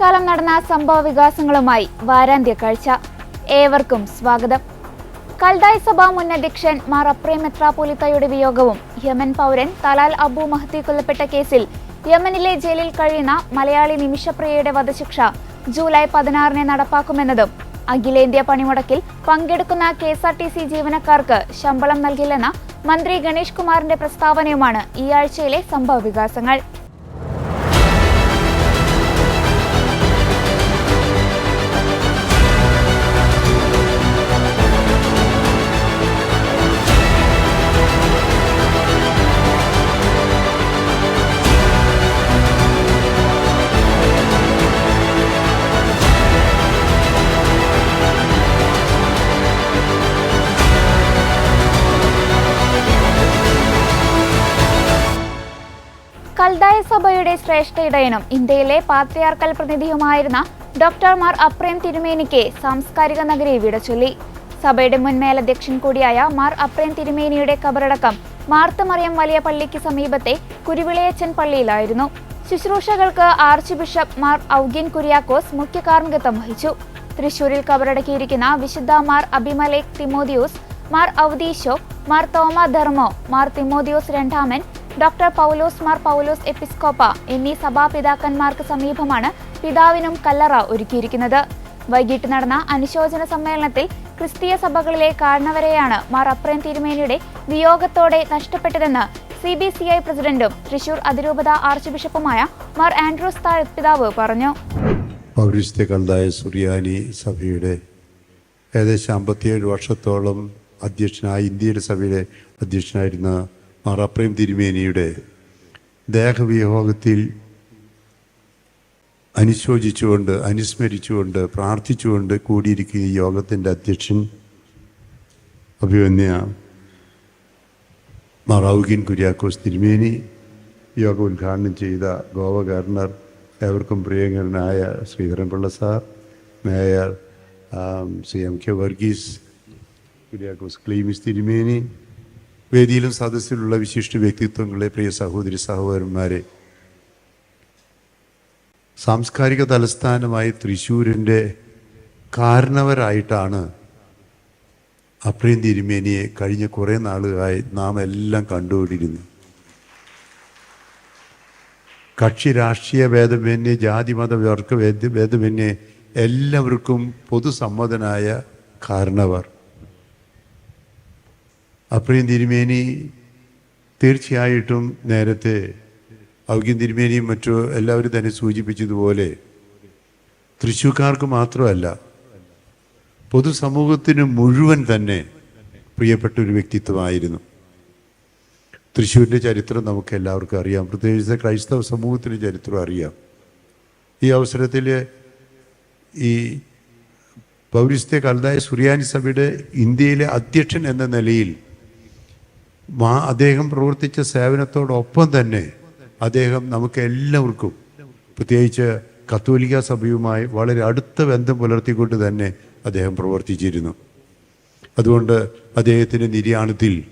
ആഴ്ചക്കാലം നടന്ന സംഭവ വികാസങ്ങളുമായി വാരാന്ത്യ കാഴ്ച. ഏവർക്കും സ്വാഗതം. കൽദായ് സഭ മുൻ അധ്യക്ഷൻ മാർ അപ്രേം മെത്രാപോലിത്തയുടെ വിയോഗവും യമൻ പൗരൻ തലാൽ അബു മഹത്തി കൊല്ലപ്പെട്ട കേസിൽ യമനിലെ ജയിലിൽ കഴിയുന്ന മലയാളി നിമിഷപ്രിയയുടെ വധശിക്ഷ ജൂലൈ പതിനാറിന് നടപ്പാക്കുമെന്നതും അഖിലേന്ത്യാ പണിമുടക്കിൽ പങ്കെടുക്കുന്ന K S R T C ജീവനക്കാർക്ക് ശമ്പളം നൽകില്ലെന്ന മന്ത്രി ഗണേഷ് കുമാറിന്റെ പ്രസ്താവനയുമാണ് ഈ ആഴ്ചയിലെ സംഭവ വികാസങ്ങൾ. സഭയുടെ ശ്രേഷ്ഠ ഇടയനും ഇന്ത്യയിലെ പാത്രിയാർക്കൽ പ്രതിനിധിയുമായിരുന്ന ഡോക്ടർമാർ അപ്രേം തിരുമേനിക്ക് സാംസ്കാരിക നഗരി വിടച്ചൊല്ലി. സഭയുടെ മുൻ മേലധ്യക്ഷൻ കൂടിയായ മാർ അപ്രേം തിരുമേനിയുടെ കബറടക്കം മാർത്തമറിയം വലിയ പള്ളിക്ക് സമീപത്തെ കുരുവിളയച്ചൻ പള്ളിയിലായിരുന്നു. ശുശ്രൂഷകൾക്ക് ആർച്ച് ബിഷപ്പ് മാർ ഔഗിൻ കുര്യാക്കോസ് മുഖ്യ കാർമ്മികത്വം വഹിച്ചു. തൃശൂരിൽ കബറടക്കിയിരിക്കുന്ന വിശുദ്ധ മാർ അഭിമലേക് തിമോദിയോസ് മാർ ഔദീശോ മാർ തോമ ധർമ്മോ മാർ തിമോദിയോസ് രണ്ടാമൻ ഡോക്ടർ പൗലോസ് മാർ പൗലോസ് എപ്പിസ്കോപ്പ എന്നീ സഭാപിതാക്കന്മാർക്ക് സമീപമാണ് പിതാവിനും കല്ലറ ഒരുക്കിയിരിക്കുന്നത്. വൈകിട്ട് നടന്ന അനുശോചന സമ്മേളനത്തിൽ ക്രിസ്തീയ സഭകളിലെ കാരണവരെയാണ് മാർ അപ്രേം തിരുമേനിയുടെ വിയോഗത്തോടെ നഷ്ടപ്പെട്ടതെന്ന് സി ബി സി ഐ പ്രസിഡന്റും തൃശൂർ അതിരൂപത ആർച്ച് ബിഷപ്പുമായ മാർ ആൻഡ്രൂസ് താഴ് പിതാവ് പറഞ്ഞു. സുറിയാനി സഭയുടെ ഏകദേശം അമ്പത്തിയേഴ് വർഷത്തോളം അധ്യക്ഷനായി ഇന്ത്യയുടെ സഭയുടെ അധ്യക്ഷനായിരുന്ന മാറാപ്രേം തിരുമേനിയുടെ ദേഹവിയോഗത്തിൽ അനുശോചിച്ചുകൊണ്ട് അനുസ്മരിച്ചുകൊണ്ട് പ്രാർത്ഥിച്ചുകൊണ്ട് കൂടിയിരിക്കുന്ന യോഗത്തിന്റെ അധ്യക്ഷൻ അഭിമന്യ മറൗകിൻ കുര്യാക്കോസ് തിരുമേനി യോഗം ഉദ്ഘാടനം ചെയ്ത ഗോവ ഗവർണർ ഏവർക്കും പ്രിയങ്കരനായ Sreedharan Pillai sir mayor Sri M K Varghese Kuriakose Cleemis തിരുമേനി വേദിയിലും സദസ്സിലുള്ള വിശിഷ്ട വ്യക്തിത്വങ്ങളെ പ്രിയ സഹോദരി സഹോദരന്മാരെ സാംസ്കാരിക തലസ്ഥാനമായി തൃശ്ശൂരിന്റെ കാരണവരായിട്ടാണ് അപ്രീം തിരുമേനിയെ കഴിഞ്ഞ കുറേ നാളുകളായി നാം എല്ലാം കണ്ടുകൊണ്ടിരുന്നു കക്ഷി രാഷ്ട്രീയ ഭേദമന്യേ ജാതി മത വർഗ ഭേദ ഭേദമന്യേ എല്ലാവർക്കും പൊതുസമ്മതനായ കാരണവർ. അപ്രീം തിരുമേനി തീർച്ചയായിട്ടും നേരത്തെ ഔഗ്യം തിരുമേനിയും മറ്റു എല്ലാവരും തന്നെ സൂചിപ്പിച്ചതുപോലെ തൃശ്ശൂക്കാർക്ക് മാത്രമല്ല പൊതുസമൂഹത്തിന് മുഴുവൻ തന്നെ പ്രിയപ്പെട്ട ഒരു വ്യക്തിത്വമായിരുന്നു. തൃശ്ശൂരിന്റെ ചരിത്രം നമുക്ക് എല്ലാവർക്കും അറിയാം. പ്രത്യേകിച്ച് ക്രൈസ്തവ സമൂഹത്തിന്റെ ചരിത്രം അറിയാം. ഈ അവസരത്തിൽ ഈ പൗരസ്ത്യ കൽതായ സുറിയാനി സഭയുടെ ഇന്ത്യയിലെ അധ്യക്ഷൻ എന്ന നിലയിൽ അദ്ദേഹം പ്രവർത്തിച്ച സേവനത്തോടൊപ്പം തന്നെ അദ്ദേഹം നമുക്ക് എല്ലാവർക്കും പ്രത്യേകിച്ച് കത്തോലിക്ക സഭയുമായി വളരെ അടുത്ത ബന്ധം പുലർത്തിക്കൊണ്ട് തന്നെ അദ്ദേഹം പ്രവർത്തിച്ചിരുന്നു. അതുകൊണ്ട് അദ്ദേഹത്തിന്റെ നിര്യാണത്തിൽ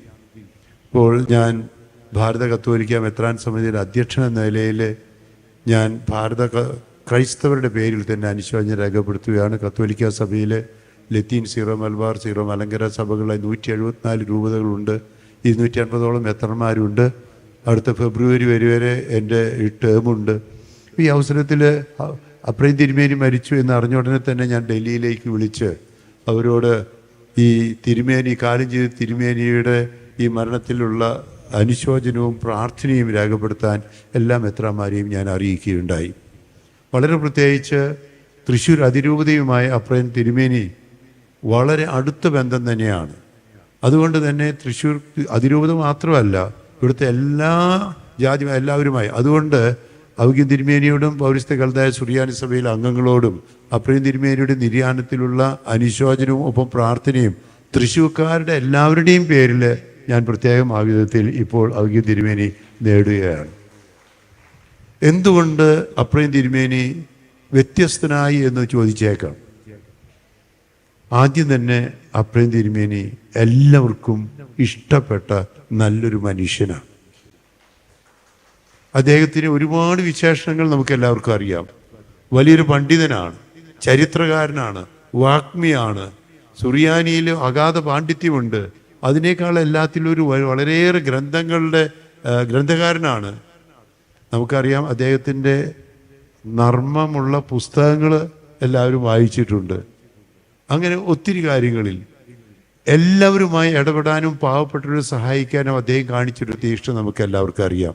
ഇപ്പോൾ ഞാൻ ഭാരത കത്തോലിക്ക മെത്രാൻ സമിതിയുടെ അധ്യക്ഷൻ എന്ന നിലയിൽ ഞാൻ ഭാരത ക്രൈസ്തവരുടെ പേരിൽ തന്നെ അനുശോചനം രേഖപ്പെടുത്തുകയാണ്. കത്തോലിക്ക സഭയിലെ ലത്തീൻ സീറോ മലബാർ സീറോ മലങ്കര സഭകളായി നൂറ്റി എഴുപത്തിനാല് രൂപതകളുണ്ട്. ഇരുന്നൂറ്റി അൻപതോളം മെത്രന്മാരുണ്ട്. അടുത്ത ഫെബ്രുവരി വരെ വരെ എന്റെ ടേമുണ്ട് ഈ അവസരത്തിൽ അപ്രയും തിരുമേനി മരിച്ചു എന്ന് അറിഞ്ഞ ഉടനെ തന്നെ ഞാൻ ഡൽഹിയിലേക്ക് വിളിച്ച് അവരോട് ഈ തിരുമേനി കാലം ചെയ്ത് തിരുമേനിയുടെ ഈ മരണത്തിലുള്ള അനുശോചനവും പ്രാർത്ഥനയും രേഖപ്പെടുത്താൻ എല്ലാ മെത്രാമാരെയും ഞാൻ അറിയിക്കുകയുണ്ടായി. വളരെ പ്രത്യേകിച്ച് തൃശ്ശൂർ അതിരൂപതയുമായ അപ്രയൻ തിരുമേനി വളരെ അടുത്ത ബന്ധം തന്നെയാണ്. അതുകൊണ്ട് തന്നെ തൃശ്ശൂർ അതിരൂപത മാത്രമല്ല ഇവിടുത്തെ എല്ലാ ജാതി എല്ലാവരുമായി. അതുകൊണ്ട് ഔഗ്യ തിരുമേനിയോടും പൗരസ്ത്യ കലതായ സുറിയാനി സഭയിലെ അംഗങ്ങളോടും അപ്രീം തിരുമേനിയുടെ നിര്യാണത്തിലുള്ള അനുശോചനവും ഒപ്പം പ്രാർത്ഥനയും തൃശ്ശൂർക്കാരുടെ എല്ലാവരുടെയും പേരിൽ ഞാൻ പ്രത്യേകം ആ വിധത്തിൽ ഇപ്പോൾ ഔഗ്യ തിരുമേനി നേടുകയാണ്. എന്തുകൊണ്ട് അപ്രയം തിരുമേനി വ്യത്യസ്തനായി എന്ന് ചോദിച്ചേക്കാം. ആദ്യം തന്നെ അപ്രയം തിരുമേനി എല്ലാവർക്കും ഇഷ്ടപ്പെട്ട നല്ലൊരു മനുഷ്യനാണ്. അദ്ദേഹത്തിന് ഒരുപാട് വിശേഷണങ്ങൾ നമുക്ക് എല്ലാവർക്കും അറിയാം. വലിയൊരു പണ്ഡിതനാണ് ചരിത്രകാരനാണ് വാഗ്മിയാണ് സുറിയാനിയിൽ അഗാധ പാണ്ഡിത്യമുണ്ട്. അതിനേക്കാൾ എല്ലാത്തിലും ഒരു വളരെയേറെ ഗ്രന്ഥങ്ങളുടെ ഗ്രന്ഥകാരനാണ്. നമുക്കറിയാം അദ്ദേഹത്തിന്റെ നർമ്മമുള്ള പുസ്തകങ്ങൾ എല്ലാവരും വായിച്ചിട്ടുണ്ട്. അങ്ങനെ ഒത്തിരി കാര്യങ്ങളിൽ എല്ലാവരുമായി ഇടപെടാനും പാവപ്പെട്ടവരെ സഹായിക്കാനും അദ്ദേഹം കാണിച്ചൊരു തീഷ്ണ നമുക്ക് എല്ലാവർക്കും അറിയാം.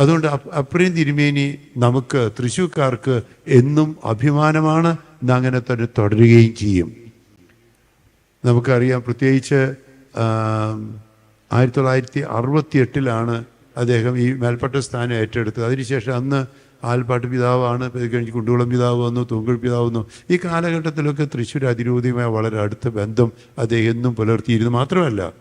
അതുകൊണ്ട് അപ്- അപ്രിയം തിരുമേനി നമുക്ക് തൃശ്ശൂർക്കാർക്ക് എന്നും അഭിമാനമാണ്. അങ്ങനെ തന്നെ തുടരുകയും ചെയ്യും. നമുക്കറിയാം പ്രത്യേകിച്ച് ആയിരത്തി തൊള്ളായിരത്തി അറുപത്തി എട്ടിലാണ് അദ്ദേഹം ഈ മേൽപ്പെട്ട സ്ഥാനം ഏറ്റെടുത്തത്. അതിനുശേഷം അന്ന് ആൽപ്പാട്ട് പിതാവാണ് കഴിഞ്ഞ് കുണ്ടുകുളം പിതാവ് വന്നു തൂങ്കൾ പിതാവ് വന്നു. ഈ കാലഘട്ടത്തിലൊക്കെ തൃശ്ശൂർ അതിരൂപതയുമായി വളരെ അടുത്ത ബന്ധം അദ്ദേഹം എന്നും പുലർത്തിയിരുന്നു മാത്രമല്ല.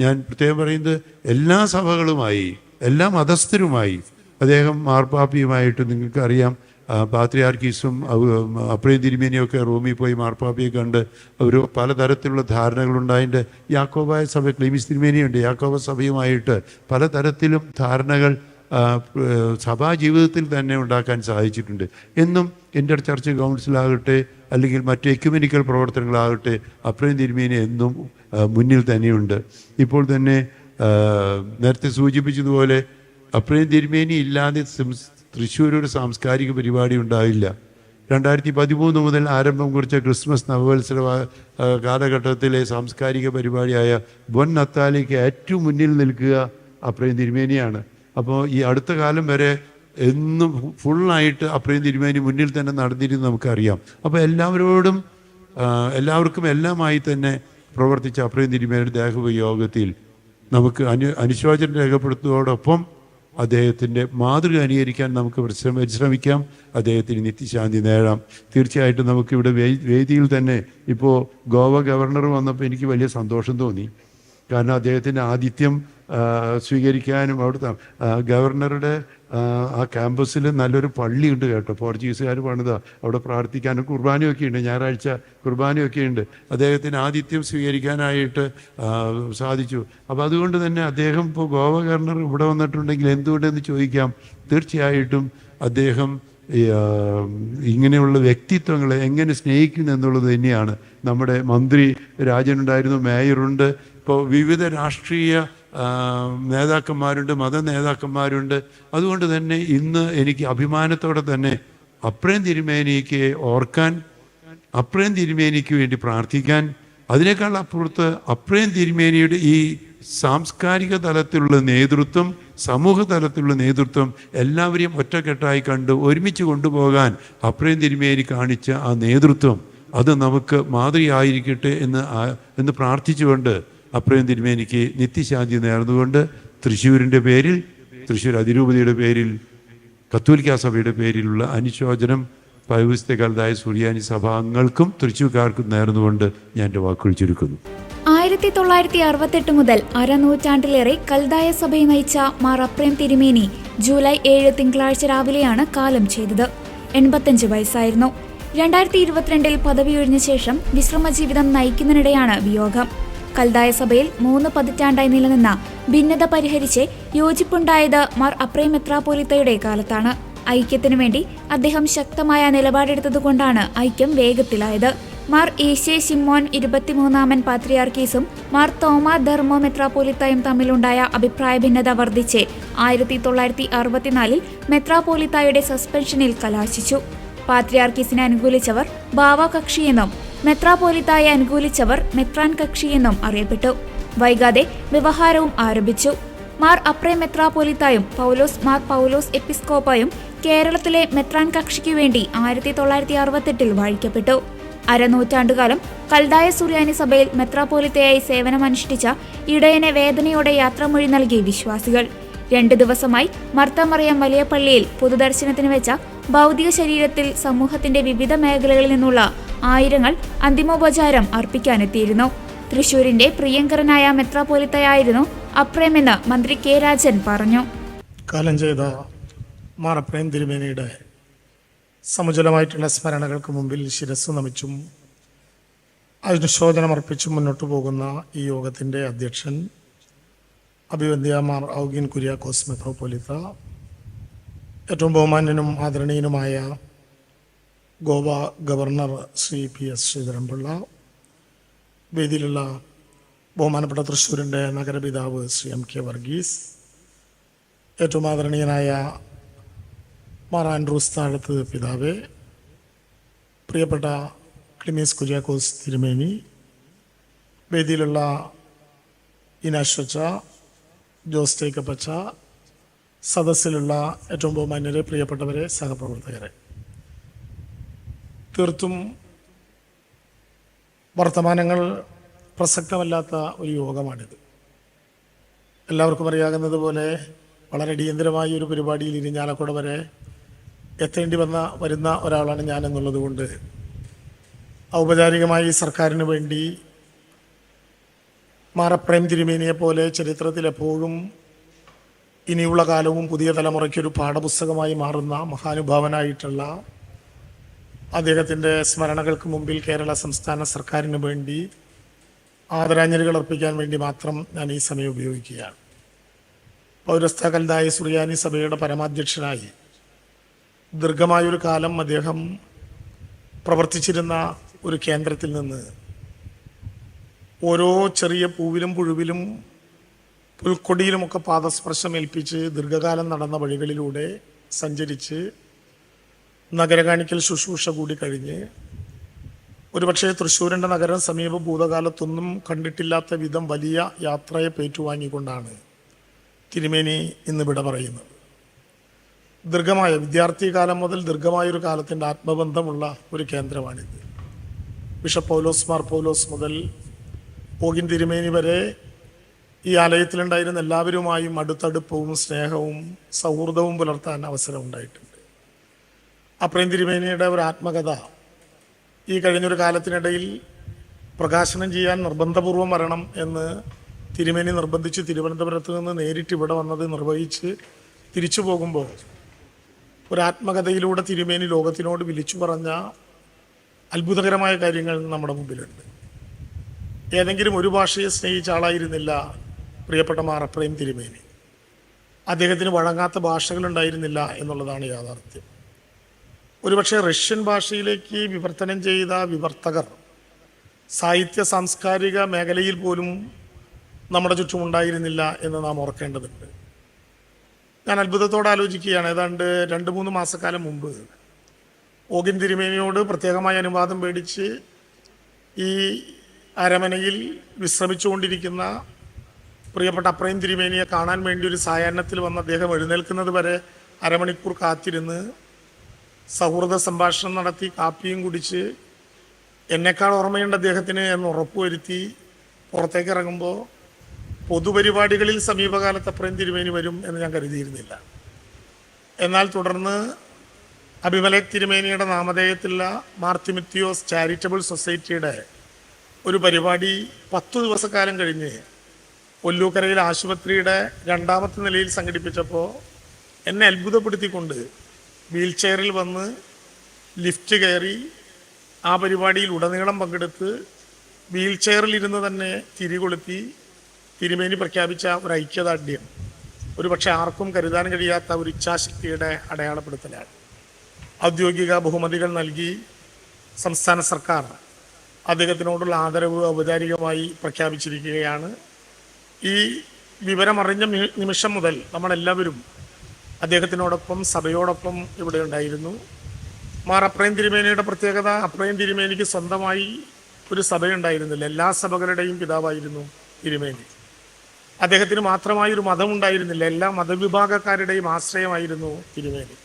ഞാൻ പ്രത്യേകം പറയുന്നത് എല്ലാ സഭകളുമായി എല്ലാ മതസ്ഥരുമായി അദ്ദേഹം മാർപ്പാപ്പിയുമായിട്ട് നിങ്ങൾക്കറിയാം. പാത്രിയാർക്കീസും അപ്രയും തിരുമേനിയൊക്കെ റൂമിൽ പോയി മാർപ്പാപ്പിയെ കണ്ട് അവർ പലതരത്തിലുള്ള ധാരണകളുണ്ടായതിന്റെ യാക്കോബായ സഭ ക്ലീമിസ് തിരുമേനിയുണ്ട്. യാക്കോബ സഭയുമായിട്ട് പലതരത്തിലും ധാരണകൾ ആ, ഏഹ്, സഭാ ജീവിതത്തിൽ തന്നെ ഉണ്ടാക്കാൻ സാധിച്ചിട്ടുണ്ട് എന്നും എന്റെ ചർച്ച് കൗൺസിലാകട്ടെ അല്ലെങ്കിൽ മറ്റ് എക്യുമെനിക്കൽ പ്രവർത്തനങ്ങളാകട്ടെ അപ്രയം തിരുമേനി എന്നും മുന്നിൽ തന്നെയുണ്ട്. ഇപ്പോൾ തന്നെ നേരത്തെ സൂചിപ്പിച്ചതുപോലെ അപ്രയം തിരുമേനി ഇല്ലാതെ തൃശ്ശൂരൊരു സാംസ്കാരിക പരിപാടി ഉണ്ടായില്ല. രണ്ടായിരത്തി പതിമൂന്ന് മുതൽ ആരംഭം കുറിച്ച ക്രിസ്മസ് നവവത്സര കാലഘട്ടത്തിലെ സാംസ്കാരിക പരിപാടിയായ ബൊൻ നത്താലിക്ക് ഏറ്റവും മുന്നിൽ നിൽക്കുക അപ്രയം തിരുമേനിയാണ്. അപ്പോൾ ഈ അടുത്ത കാലം വരെ എന്നും ഫുള്ളായിട്ട് അപ്രയും തിരുമേനി മുന്നിൽ തന്നെ നടന്നിരുന്നു നമുക്കറിയാം. അപ്പോൾ എല്ലാവരോടും എല്ലാവർക്കും എല്ലാമായി തന്നെ പ്രവർത്തിച്ച അപ്രയും തിരുമേനിയുടെ ദേഹയോഗത്തിൽ നമുക്ക് അനു അനുശോചനം രേഖപ്പെടുത്തുന്നതോടൊപ്പം അദ്ദേഹത്തിന്റെ മാതൃക അനുകരിക്കാൻ നമുക്ക് പരിശ്രമ പരിശ്രമിക്കാം. അദ്ദേഹത്തിന് നിത്യശാന്തി നേടാം. തീർച്ചയായിട്ടും നമുക്കിവിടെ വേദിയിൽ തന്നെ ഇപ്പോൾ ഗോവ ഗവർണർ വന്നപ്പോൾ എനിക്ക് വലിയ സന്തോഷം തോന്നി. കാരണം അദ്ദേഹത്തിന്റെ ആതിഥ്യം സ്വീകരിക്കാനും അവിടുത്തെ ഗവർണറുടെ ആ, ക്യാമ്പസിൽ നല്ലൊരു പള്ളിയുണ്ട് കേട്ടോ. പോർച്ചുഗീസുകാർ പണിതാ. അവിടെ പ്രാർത്ഥിക്കാനും കുർബാനയൊക്കെ ഉണ്ട്. ഞായറാഴ്ച കുർബാനയൊക്കെ ഉണ്ട്. അദ്ദേഹത്തിന് ആതിഥ്യം സ്വീകരിക്കാനായിട്ട് സാധിച്ചു. അപ്പോൾ അതുകൊണ്ട് തന്നെ അദ്ദേഹം ഇപ്പോൾ ഗോവ ഗവർണർ ഇവിടെ വന്നിട്ടുണ്ടെങ്കിൽ എന്തുകൊണ്ടെന്ന് ചോദിക്കാം? തീർച്ചയായിട്ടും അദ്ദേഹം ഇങ്ങനെയുള്ള വ്യക്തിത്വങ്ങളെ എങ്ങനെ സ്നേഹിക്കുന്നു എന്നുള്ളത് തന്നെയാണ് നമ്മുടെ മന്ത്രി രാജനുണ്ടായിരുന്നു മേയറുണ്ട്. ഇപ്പോൾ വിവിധ രാഷ്ട്രീയ നേതാക്കന്മാരുണ്ട് മത നേതാക്കന്മാരുണ്ട്. അതുകൊണ്ട് തന്നെ ഇന്ന് എനിക്ക് അഭിമാനത്തോടെ തന്നെ അപ്രേം തിരുമേനിക്ക് ഓർക്കാൻ അപ്രേം തിരുമേനിക്ക് വേണ്ടി പ്രാർത്ഥിക്കാൻ അതിനേക്കാൾ അപ്പുറത്ത് അപ്രേം തിരുമേനിയുടെ ഈ സാംസ്കാരിക തലത്തിലുള്ള നേതൃത്വം സമൂഹ തലത്തിലുള്ള നേതൃത്വം എല്ലാവരെയും ഒറ്റക്കെട്ടായി കണ്ട് ഒരുമിച്ച് കൊണ്ടുപോകാൻ അപ്രേം തിരുമേനി കാണിച്ച ആ നേതൃത്വം അത് നമുക്ക് മാതൃയായിരിക്കട്ടെ എന്ന് എന്ന് പ്രാർത്ഥിച്ചുകൊണ്ട് അപ്രേം തിരുമേനിക്ക് നിത്യശാന്തി നേർന്നുകൊണ്ട് തൃശ്ശൂരിന്റെ പേരിൽ തൃശ്ശൂർ അതിരൂപതയുടെ പേരിൽ കത്തോലിക്കാ സഭയുടെ പേരിലുള്ള അനുശോചനം പൗരസ്ത്യകാലതായ സുറിയാനി സഭാംഗങ്ങൾക്കും തൃശ്ശൂർക്കാർക്കും നേർന്നുകൊണ്ട് ഞാൻ എന്റെ വാക്കുകൾ ചുരുക്കുന്നു. ആയിരത്തി തൊള്ളായിരത്തി അറുപത്തെട്ട് മുതൽ അരനൂറ്റാണ്ടിലേറെ കൽദായ സഭയെ നയിച്ച മാർ അപ്രേം തിരുമേനി ജൂലൈ ഏഴ് തിങ്കളാഴ്ച രാവിലെയാണ് കാലം ചെയ്തത്. എൺപത്തഞ്ച് വയസ്സായിരുന്നു. രണ്ടായിരത്തി ഇരുപത്തിരണ്ടിൽ പദവി ഒഴിഞ്ഞ ശേഷം വിശ്രമ ജീവിതം നയിക്കുന്നതിനിടെയാണ് വിയോഗം. കൽദായ സഭയിൽ മൂന്ന് പതിറ്റാണ്ടായി നിലനിന്ന ഭിന്നത പരിഹരിച്ച് യോജിപ്പുണ്ടായത് മാർ അപ്രേം മെത്രാപോലിത്തയുടെ കാലത്താണ്. ഐക്യത്തിനു വേണ്ടി അദ്ദേഹം ശക്തമായ നിലപാടെടുത്തതുകൊണ്ടാണ് ഐക്യം വേഗത്തിലായത്. മാർ ഈശേ ഷിമോൻ ഇരുപത്തിമൂന്നാമൻ പാത്രിയാർക്കീസും മാർ തോമ ധർമ്മോ മെത്രാപോലിത്തായും തമ്മിലുണ്ടായ അഭിപ്രായ ഭിന്നത വർദ്ധിച്ച് ആയിരത്തി തൊള്ളായിരത്തി അറുപത്തിനാലിൽ മെത്രാപോലിത്തായുടെ സസ്പെൻഷനിൽ കലാശിച്ചു. പാത്രിയാർക്കീസിനെ അനുകൂലിച്ചവർ ബാവ കക്ഷിയെന്നും മെത്രാപോലിത്തായെ അനുകൂലിച്ചവർ മെത്രാൻ കക്ഷിയെന്നും അറിയപ്പെട്ടു. വൈകാതെ വ്യവഹാരവും ആരംഭിച്ചു. മാർ അപ്രേ മെത്രാപോലിത്തായും പൗലോസ് മാർ പൗലോസ് എപ്പിസ്കോപ്പായും കേരളത്തിലെ മെത്രാൻ കക്ഷിക്കു വേണ്ടി ആയിരത്തി തൊള്ളായിരത്തി അറുപത്തെട്ടിൽ വാഴിക്കപ്പെട്ടു. അരനൂറ്റാണ്ടുകാലം കൽദായ സുറിയാനി സഭയിൽ മെത്രാപോലിത്തയായി സേവനമനുഷ്ഠിച്ച ഇടയനെ വേദനയോടെ യാത്രാമൊഴി നൽകി വിശ്വാസികൾ. രണ്ടു ദിവസമായി മർത്തമറിയം വലിയ പള്ളിയിൽ പൊതുദർശനത്തിന് വെച്ച ഭൗതിക ശരീരത്തിൽ സമൂഹത്തിന്റെ വിവിധ മേഖലകളിൽ നിന്നുള്ള ആയിരങ്ങൾ അന്തിമോപചാരം അർപ്പിക്കാനെത്തിയിരുന്നു. തൃശൂരിന്റെ പ്രിയങ്കരനായ മെത്രാപോലിത്തയായിരുന്നു അപ്രേമെന്ന് മന്ത്രി കെ രാജൻ പറഞ്ഞു. കാലം ചെയ്ത മാറപ്രേം തിരുമേനിയുടെ സമുചലമായിട്ടുള്ള സ്മരണകൾക്ക് മുമ്പിൽ ശിരസ് നമിച്ചും അനുശോചനമർപ്പിച്ചും മുന്നോട്ട് പോകുന്ന ഈ യോഗത്തിന്റെ അധ്യക്ഷൻ അഭിവന്ധ്യ മാർ ഔഗിൻ കുര്യാക്കോസ് മെത്രോപൊലിത്ത ഏറ്റവും ബഹുമാന്യനും ആദരണീയനുമായ Goa governor Sri P S Sreedharan Pillai വേദിയിലുള്ള ബഹുമാനപ്പെട്ട തൃശ്ശൂരിന്റെ നഗരപിതാവ് ശ്രീ എം കെ വർഗീസ് ഏറ്റവും ആദരണീയനായ മാർ ആൻഡ്രൂസ് താഴത്ത് പിതാവേ പ്രിയപ്പെട്ട ക്ലിമീസ് കുര്യാക്കോസ് തിരുമേനി വേദിയിലുള്ള ഇനാശ്വച്ച ജോസ് ടേക്കപ്പച്ച സദസ്സിലുള്ള ഏറ്റവും ബഹുമാന്യരെ പ്രിയപ്പെട്ടവരെ സഹപ്രവർത്തകരെ. തീർത്തും വർത്തമാനങ്ങൾ പ്രസക്തമല്ലാത്ത ഒരു യോഗമാണിത്. എല്ലാവർക്കും അറിയാകുന്നത് പോലെ വളരെ അടിയന്തരമായ ഒരു പരിപാടിയിൽ ഇരിഞ്ഞാലക്കുട വരെ എത്തേണ്ടി വന്ന വരുന്ന ഒരാളാണ് ഞാൻ എന്നുള്ളത് കൊണ്ട് ഔപചാരികമായി സർക്കാരിന് വേണ്ടി മാറപ്രേം തിരുമേനിയെ പോലെ ചരിത്രത്തിൽ എപ്പോഴും ഇനിയുള്ള കാലവും പുതിയ തലമുറയ്ക്കൊരു പാഠപുസ്തകമായി മാറുന്ന മഹാനുഭാവനായിട്ടുള്ള അദ്ദേഹത്തിന്റെ സ്മരണകൾക്ക് മുമ്പിൽ കേരള സംസ്ഥാന സർക്കാരിന് വേണ്ടി ആദരാഞ്ജലികൾ അർപ്പിക്കാൻ വേണ്ടി മാത്രം ഞാൻ ഈ സമയം ഉപയോഗിക്കുകയാണ്. പൗരസ്ഥ കൽദായ സുറിയാനി സഭയുടെ പരമാധ്യക്ഷനായി ദീർഘമായൊരു കാലം അദ്ദേഹം പ്രവർത്തിച്ചിരുന്ന ഒരു കേന്ദ്രത്തിൽ നിന്ന് ഓരോ ചെറിയ പൂവിലും പുഴുവിലും പുൽക്കൊടിയിലുമൊക്കെ പാദസ്പർശം ഏൽപ്പിച്ച് ദീർഘകാലം നടന്ന വഴികളിലൂടെ സഞ്ചരിച്ച് നഗരകാണിക്കൽ ശുശ്രൂഷ കൂടി കഴിഞ്ഞ് ഒരുപക്ഷെ തൃശ്ശൂരിന്റെ നഗരം സമീപ ഭൂതകാലത്തൊന്നും കണ്ടിട്ടില്ലാത്ത വിധം വലിയ യാത്രയെ പേറ്റുവാങ്ങിക്കൊണ്ടാണ് തിരുമേനി ഇന്ന് വിട പറയുന്നത്. ദീർഘമായ വിദ്യാർത്ഥി കാലം മുതൽ ദീർഘമായൊരു കാലത്തിന്റെ ആത്മബന്ധമുള്ള ഒരു കേന്ദ്രമാണിത്. ബിഷപ്പ് പൗലോസ് മാർ പൗലോസ് മുതൽ ഓഗിൻ തിരുമേനി വരെ ഈ ആലയത്തിലുണ്ടായിരുന്ന എല്ലാവരുമായും അടുത്തടുപ്പവും സ്നേഹവും സൗഹൃദവും പുലർത്താൻ അവസരം ഉണ്ടായിട്ടുണ്ട് അപ്രേം ഒരു ആത്മകഥ ഈ കഴിഞ്ഞൊരു കാലത്തിനിടയിൽ പ്രകാശനം ചെയ്യാൻ നിർബന്ധപൂർവം വരണം എന്ന് തിരുമേനി നിർബന്ധിച്ച് തിരുവനന്തപുരത്ത് നിന്ന് നേരിട്ട് ഇവിടെ വന്നത് നിർവഹിച്ച് തിരിച്ചു പോകുമ്പോൾ ഒരാത്മകഥയിലൂടെ തിരുമേനി ലോകത്തിനോട് വിളിച്ചു പറഞ്ഞ അത്ഭുതകരമായ കാര്യങ്ങൾ നമ്മുടെ മുമ്പിലുണ്ട്. ഏതെങ്കിലും ഒരു ഭാഷയെ സ്നേഹിച്ച ആളായിരുന്നില്ല പ്രിയപ്പെട്ട മാറപ്രേം തിരുമേനി. അദ്ദേഹത്തിന് വഴങ്ങാത്ത ഭാഷകളുണ്ടായിരുന്നില്ല എന്നുള്ളതാണ് യാഥാർത്ഥ്യം. ഒരുപക്ഷെ റഷ്യൻ ഭാഷയിലേക്ക് വിവർത്തനം ചെയ്ത വിവർത്തകർ സാഹിത്യ സാംസ്കാരിക മേഖലയിൽ പോലും നമ്മുടെ ചുറ്റുമുണ്ടായിരുന്നില്ല എന്ന് നാം ഓർക്കേണ്ടതുണ്ട്. ഞാൻ അത്ഭുതത്തോടെ ആലോചിക്കുകയാണ്. ഏതാണ്ട് രണ്ട് മൂന്ന് മാസക്കാലം മുമ്പ് ഓഗിൻ തിരുമേനിയോട് പ്രത്യേകമായ അനുവാദം മേടിച്ച് ഈ അരമനയിൽ വിശ്രമിച്ചുകൊണ്ടിരിക്കുന്ന പ്രിയപ്പെട്ട അപ്രയം തിരുമേനിയെ കാണാൻ വേണ്ടി ഒരു സായാഹ്നത്തിൽ വന്ന് അദ്ദേഹം എഴുന്നേൽക്കുന്നത് വരെ അരമണിക്കൂർ കാത്തിരുന്ന് സൗഹൃദ സംഭാഷണം നടത്തി കാപ്പിയും കുടിച്ച് എന്നെക്കാൾ ഓർമ്മയുണ്ട് അദ്ദേഹത്തിന് എന്ന് ഉറപ്പുവരുത്തി പുറത്തേക്ക് ഇറങ്ങുമ്പോൾ പൊതുപരിപാടികളിൽ സമീപകാലത്ത് അപ്പുറം തിരുമേനി വരും എന്ന് ഞാൻ കരുതിയിരുന്നില്ല. എന്നാൽ തുടർന്ന് അഭിമല തിരുമേനിയുടെ നാമധേയത്തിലുള്ള മാർത്തിമിത്യോസ് ചാരിറ്റബിൾ സൊസൈറ്റിയുടെ ഒരു പരിപാടി പത്തു ദിവസക്കാലം കഴിഞ്ഞ് ഒല്ലൂക്കരയിൽ ആശുപത്രിയുടെ രണ്ടാമത്തെ നിലയിൽ സംഘടിപ്പിച്ചപ്പോൾ എന്നെ അത്ഭുതപ്പെടുത്തിക്കൊണ്ട് വീൽ ചെയറിൽ വന്ന് ലിഫ്റ്റ് കയറി ആ പരിപാടിയിൽ ഉടനീളം പങ്കെടുത്ത് വീൽ ചെയറിൽ ഇരുന്ന് തന്നെ തിരികൊളുത്തി തിരുമേനി പ്രഖ്യാപിച്ച ഒരു ഐക്യദാർഢ്യം. ഒരു പക്ഷേ ആർക്കും കരുതാൻ കഴിയാത്ത ഒരു ഇച്ഛാശക്തിയുടെ അടയാളപ്പെടുത്തലാണ്. ഔദ്യോഗിക ബഹുമതികൾ നൽകി സംസ്ഥാന സർക്കാർ അദ്ദേഹത്തിനോടുള്ള ആദരവ് ഔപചാരികമായി പ്രഖ്യാപിച്ചിരിക്കുകയാണ്. ഈ വിവരമറിഞ്ഞ നിമിഷം മുതൽ നമ്മളെല്ലാവരും അദ്ദേഹത്തിനോടൊപ്പം സഭയോടൊപ്പം ഇവിടെ ഉണ്ടായിരുന്നു. മാർ അപ്രയം തിരുമേനിയുടെ പ്രത്യേകത അപ്രയം തിരുമേനിക്ക് സ്വന്തമായി ഒരു സഭയുണ്ടായിരുന്നില്ല. എല്ലാ സഭകളുടെയും പിതാവായിരുന്നു തിരുമേനി. അദ്ദേഹത്തിന് മാത്രമായി ഒരു മതമുണ്ടായിരുന്നില്ല എല്ലാ മതവിഭാഗക്കാരുടെയും ആശ്രയമായിരുന്നു തിരുമേനി.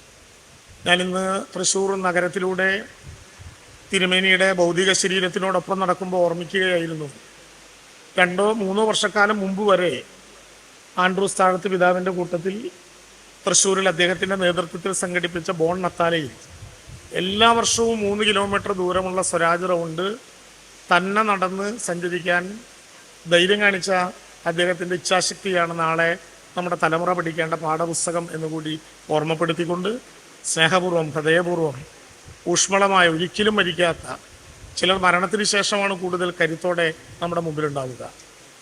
ഞാനിന്ന് തൃശ്ശൂർ നഗരത്തിലൂടെ തിരുമേനിയുടെ ഭൗതിക ശരീരത്തിനോടൊപ്പം നടക്കുമ്പോൾ ഓർമ്മിക്കുകയായിരുന്നു. രണ്ടോ മൂന്നോ വർഷക്കാലം മുമ്പ് വരെ ആൻഡ്രൂസ് താഴത്ത് പിതാവിന്റെ കൂട്ടത്തിൽ തൃശ്ശൂരിൽ അദ്ദേഹത്തിന്റെ നേതൃത്വത്തിൽ സംഘടിപ്പിച്ച ബോൺ നത്താലയിൽ എല്ലാ വർഷവും മൂന്ന് കിലോമീറ്റർ ദൂരമുള്ള സ്വരാജ് റൗണ്ട് തന്നെ നടന്ന് സഞ്ചരിക്കാൻ ധൈര്യം കാണിച്ച അദ്ദേഹത്തിന്റെ ഇച്ഛാശക്തിയാണ് നാളെ നമ്മുടെ തലമുറ പഠിക്കേണ്ട പാഠപുസ്തകം എന്നുകൂടി ഓർമ്മപ്പെടുത്തിക്കൊണ്ട് സ്നേഹപൂർവം ഹൃദയപൂർവം ഊഷ്മളമായ ഒരിക്കലും മരിക്കാത്ത ചിലർ മരണത്തിന് ശേഷമാണ് കൂടുതൽ കരുത്തോടെ നമ്മുടെ മുമ്പിലുണ്ടാവുക.